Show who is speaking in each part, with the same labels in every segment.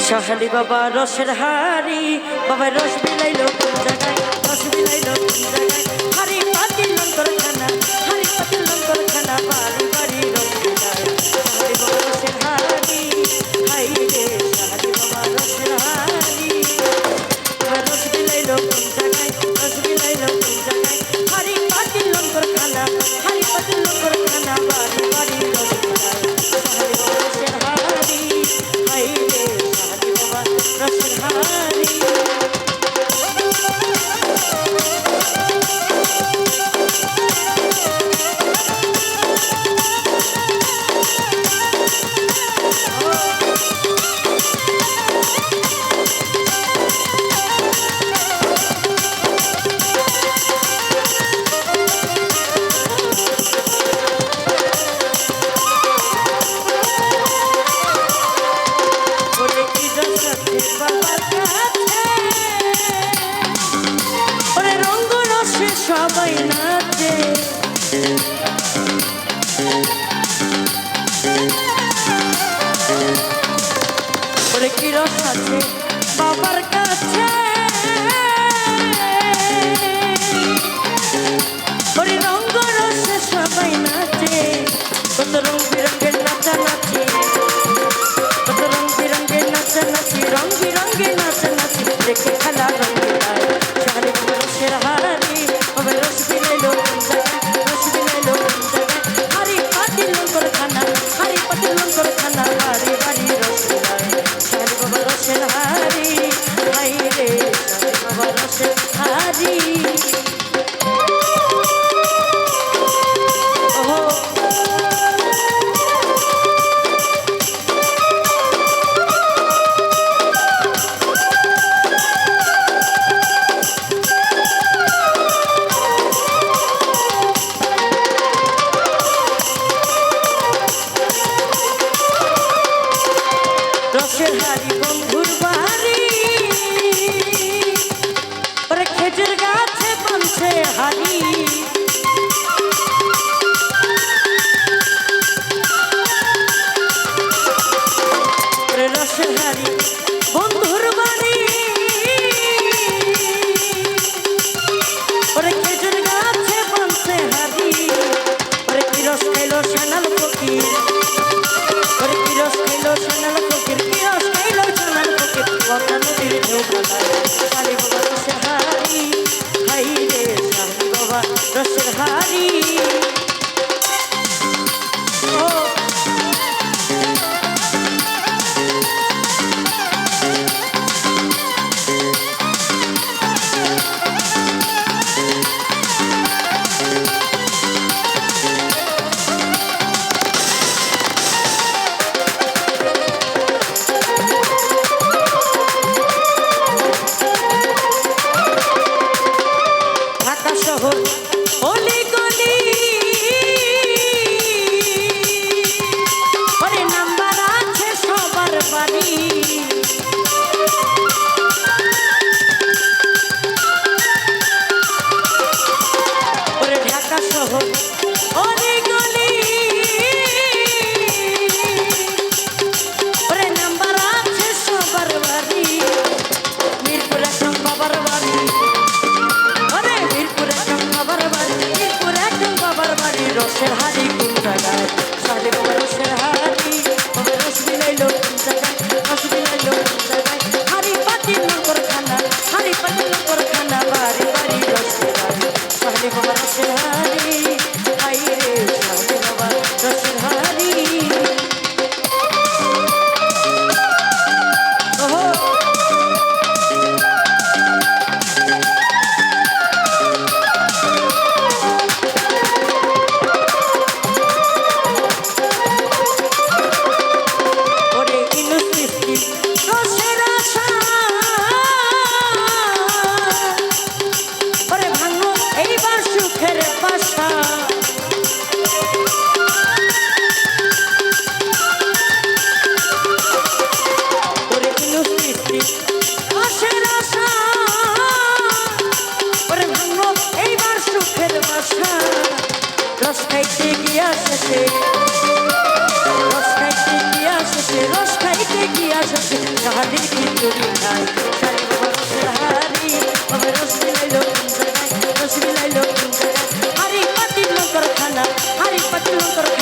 Speaker 1: শাহালি বাবা রসের হারি বাবা রস বিলাইল কোন জায়গায় রস বিলাইল কোন জায়গায়। সবার কাছে। ওরে রঙ্গ রসে সবাই নাচে। কত রং বিরঙ্গের নাচা নাচে কত রং বিরঙ্গের নাচা নাচি রং বিরঙ্গের নাচা নাচি দেখে খেলা রঙ রসের হারি হবে রস বিলেলো রস বিলেলো হারি পাতিল করে খানা হারি খানা। বাবা রসহারি হাই রে সাহি বাবা রসহারি অনেক হারি পাতিল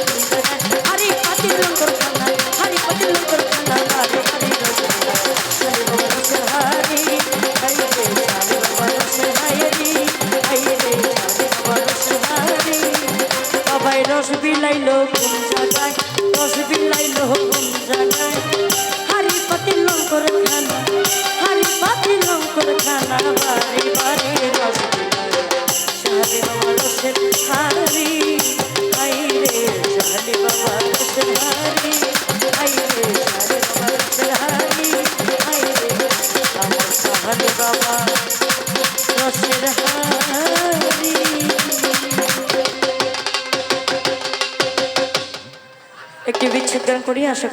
Speaker 1: খানা বাড়ি বাড়ি বিলাইলো বাবা রসের করি আশা করি